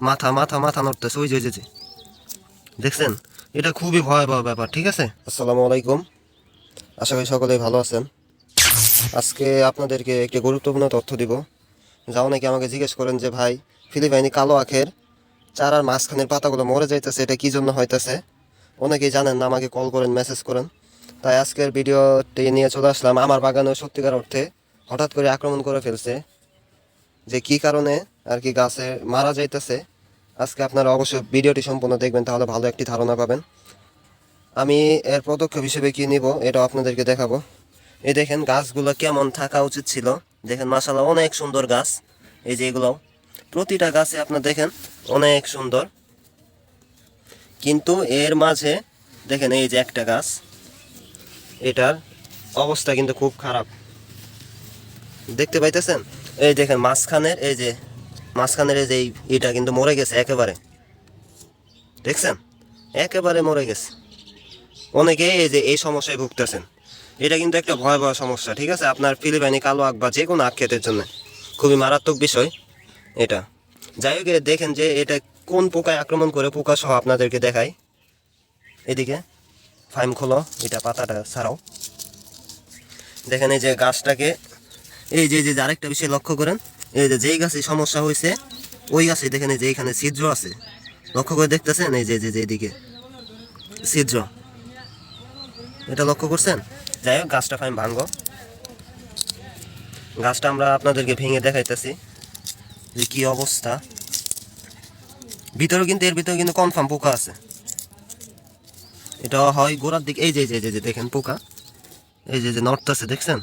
মাথা মাথা মাথা যে ওই যে, যে। দেখছেন? এটা খুবই ভয়াবহ ব্যাপার ঠিক আছে? আসসালামু আলাইকুম। আশা করি সকলেই ভালো আছেন। আজকে আপনাদেরকে একটি গুরুত্বপূর্ণ তথ্য দিব। যা অনেকে আমাকে জিজ্ঞেস করেন যে ভাই ফিলিপাইনি কালো আখের চারার মাঝখানের পাতাগুলো মরে যাইতেছে এটা কি জন্য হইতেছে? অনেকেই জানেন না আমাকে কল করেন মেসেজ করেন। তাই আজকের ভিডিওটি নিয়ে চলে আসলাম। আমার বাগানে সত্যিকার অর্থে হঠাৎ করে আক্রমণ করে ফেলছে। যে কি কারণে আর কি গাছে মারা যাইতেছে, আজকে আপনারা অবশ্যই ভিডিওটি সম্পূর্ণ দেখবেন, তাহলে ভালো একটি ধারণা পাবেন। আমি এর পদক্ষেপ হিসেবে কি নিব এটা আপনাদেরকে দেখাবো। এই দেখেন গাছগুলো কেমন থাকা উচিত ছিল। দেখেন মাসাল্লাহ অনেক সুন্দর গাছ। এই যে এগুলো, প্রতিটা গাছে আপনার দেখেন অনেক সুন্দর। কিন্তু এর মাঝে দেখেন এই যে একটা গাছ, এটার অবস্থা কিন্তু খুব খারাপ। দেখতে পাইতেছেন? এই দেখেন, মাঝখানের এই যে, মাঝখানের এই যে এটা কিন্তু মরে গেছে একেবারে। দেখছেন? একেবারে মরে গেছে। অনেকে এই যে এই সমস্যায় ভুগতেছেন। এটা কিন্তু একটা ভয়াবহ সমস্যা, ঠিক আছে? আপনার ফিলিপাইনি, কালো আখ বা যে কোনো আখ ক্ষেতের জন্য। খুবই মারাত্মক বিষয় এটা। যাই হোক দেখেন যে এটা কোন পোকায় আক্রমণ করে পোকা সহ আপনাদেরকে দেখাই। এদিকে, ফাইম খোলো, এটা পাতাটা ছাড়াও। দেখেন এই যে গাছটাকে এই যে যে আরেকটা বিষয় লক্ষ্য করেন, এই যে যেই গাছে সমস্যা হয়েছে, ওই গাছে দেখেন যে এখানে ছিদ্র আছে। লক্ষ্য করে দেখতেছেন? এই যে যে যে এদিকে ছিদ্র। এটা লক্ষ্য করছেন? যাই হোক, গাছটা ফাইন ভাঙ্গ। গাছটা আমরা আপনাদেরকে ভেঙে দেখাইতেছি যে কি অবস্থা। ভিতরে কিন্তু, এর ভিতরে কিন্তু কনফার্ম পোকা আছে। এটা হয় গোড়ার দিকে, এই যে যে- যে দেখেন পোকা। এই যে যে নড়তেছে, দেখছেন?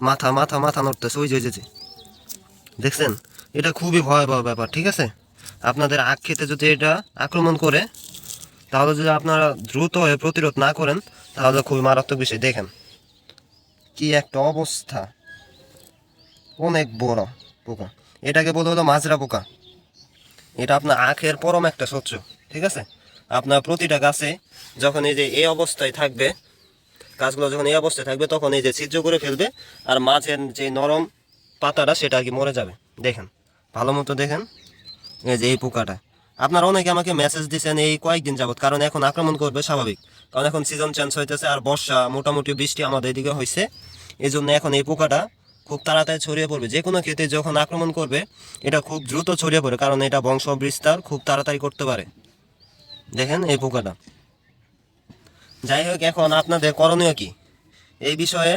মাথা মাথা মাথা ওই যে যে। দেখছেন? এটা খুবই ভয়াবহ ব্যাপার, ঠিক আছে? আপনাদের আখ খেতে যদি এটা আক্রমণ করে, তাহলে যদি আপনারা দ্রুত হয়ে প্রতিরোধ না করেন, তাহলে খুবই মারাত্মক বিষয়। দেখেন, কি একটা অবস্থা। অনেক বড় পোকা। এটাকে বলতে হলো মাজরা পোকা। এটা আপনার আখের পরম একটা শত্রু, ঠিক আছে? আপনার প্রতিটা গাছে যখন এই যে, এই অবস্থায় থাকবে গাছগুলো যখন এই অবস্থায় থাকবে, তখন এই যে ছিদ্র করে ফেলবে, আর মাঝের যে নরম পাতাটা, সেটা আর কি মরে যাবে। দেখেন, ভালো মতো দেখেন, এই যে এই পোকাটা। আপনারা অনেকে আমাকে মেসেজ দিচ্ছেন এই কয়েকদিন যাবত কারণ এখন আক্রমণ করবে স্বাভাবিক। কারণ এখন সিজন চেঞ্জ হইতেছে আর বর্ষা, মোটামুটি বৃষ্টি আমাদের এদিকে হয়েছে এই জন্য এখন এই পোকাটা খুব তাড়াতাড়ি ছড়িয়ে পড়বে। যে কোনো ক্ষেত্রে যখন আক্রমণ করবে, এটা খুব দ্রুত ছড়িয়ে পড়ে, কারণ এটা বংশ বিস্তার খুব তাড়াতাড়ি করতে পারে। দেখেন এই পোকাটা। যাই হোক এখন আপনাদের করণীয় কি? এই বিষয়ে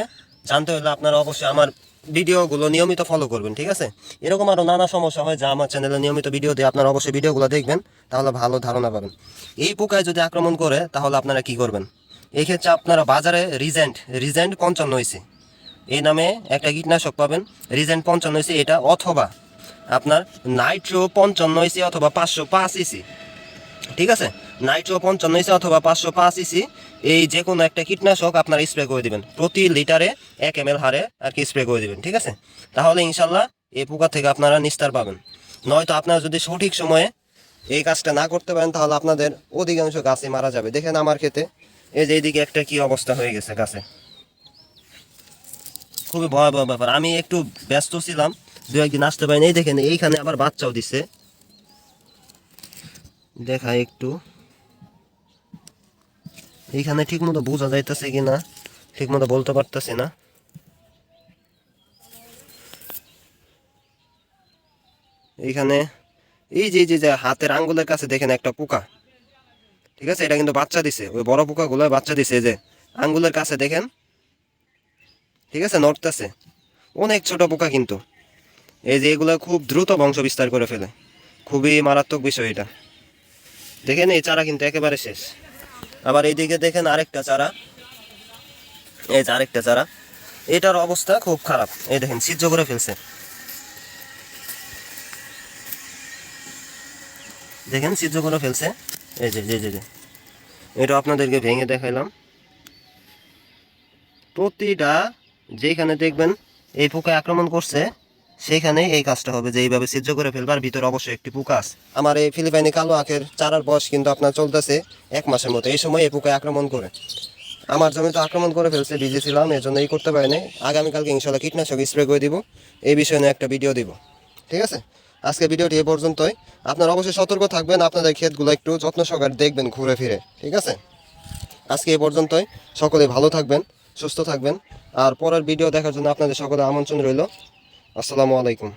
জানতে হলে আপনারা অবশ্যই আমার ভিডিওগুলো নিয়মিত ফলো করবেন, ঠিক আছে? এরকম আরও নানা সমস্যা হয় যা আমার চ্যানেলে নিয়মিত ভিডিও দিয়ে আপনারা অবশ্যই ভিডিওগুলো দেখবেন, তাহলে ভালো ধারণা পাবেন। এই পোকায় যদি আক্রমণ করে, তাহলে আপনারা কি করবেন? এক্ষেত্রে আপনারা বাজারে রিজেন্ট রিজেন্ট পঞ্চান্ন হয়েছে এই নামে একটা কীটনাশক পাবেন, রিজেন্ট পঞ্চান্ন হয়েছে এটা অথবা আপনার নাইট্রো পঞ্চান্ন হয়েছে অথবা পাঁচশো পাঁচ ইসি ঠিক আছে? নাইট্রো পঞ্চান্ন ইসি অথবা পাঁচশো পাঁচ ইসি এই যে কোনো একটা কীটনাশক আপনারা স্প্রে করে দিবেন। প্রতি লিটারে এক এম এল হারে আর কি স্প্রে করে দেবেন, ঠিক আছে? তাহলে ইনশাল্লাহ এই পোকা থেকে আপনারা নিস্তার পাবেন। নয়তো আপনারা যদি সঠিক সময়ে এই কাজটা না করতে পারেন, তাহলে আপনাদের অধিকাংশ গাছই মারা যাবে। দেখেন আমার ক্ষেতে, এই যে এইদিকে একটা কি অবস্থা হয়ে গেছে গাছে। খুবই ভয়াবহ ব্যাপার। আমি একটু ব্যস্ত ছিলাম, দু একদিন আসতে পারিনি। এই দেখেন, এইখানে আবার বাচ্চাও দিছে। দেখা একটু। এইখানে ঠিক মতো বোঝা যাইতেছে কিনা ঠিক মতো বলতে পারতেছি না। এইখানে, এই যে যে যে হাতের আঙ্গুলের কাছে দেখেন একটা পোকা। ঠিক আছে? এটা কিন্তু বাচ্চা দিছে। ওই বড় পোকাগুলো বাচ্চা দিছে, এই যে আঙ্গুলের কাছে দেখেন। ঠিক আছে? নড়তেছে। অনেক ছোট পোকা কিন্তু। এই যে, এগুলো খুব দ্রুত বংশ বিস্তার করে ফেলে। খুবই মারাত্মক বিষয় এটা। দেখেন, এই চারা কিন্তু একেবারে শেষ। আবার এইদিকে দেখেন আরেকটা চারা। এই যে আরেকটা চারা। এটার অবস্থা খুব খারাপ। এই দেখেন সিদ্ধ করে ফেলছে। দেখেন সিদ্ধ করে ফেলছে। এই যে যে যে এটা আপনাদেরকে ভেঙে দেখাইলাম। প্রতিটা যেখানে দেখবেন, এই পোকা আক্রমণ করছে সেখানে এই কাজটা হবে যে এইভাবে সিদ্ধ করে ফেলবার ভিতরে অবশ্যই একটি পোকা আছে। আমার এই ফিলিপাইনি কালো আখের চারার বয়স কিন্তু আপনার চলতেছে এক মাসের মতো। এই সময় এই পোকা আক্রমণ করে। আমার জমি তো আক্রমণ করে ফেলছে বিজি ছিলাম এর জন্য এই করতে পারিনি। আগামীকালকে ইনশাল্লাহ কীটনাশক স্প্রে করে দিব। এই বিষয়ে নিয়ে একটা ভিডিও দিব। ঠিক আছে? আজকে ভিডিওটি এ পর্যন্তই। আপনারা অবশ্যই সতর্ক থাকবেন, আপনাদের ক্ষেতগুলো একটু যত্ন সহকারে দেখবেন ঘুরে ফিরে। ঠিক আছে? আজকে এ পর্যন্তই। সকলে ভালো থাকবেন, সুস্থ থাকবেন। আর পরের ভিডিও দেখার জন্য আপনাদের সকলে আমন্ত্রণ রইল। আসসালামু আলাইকুম।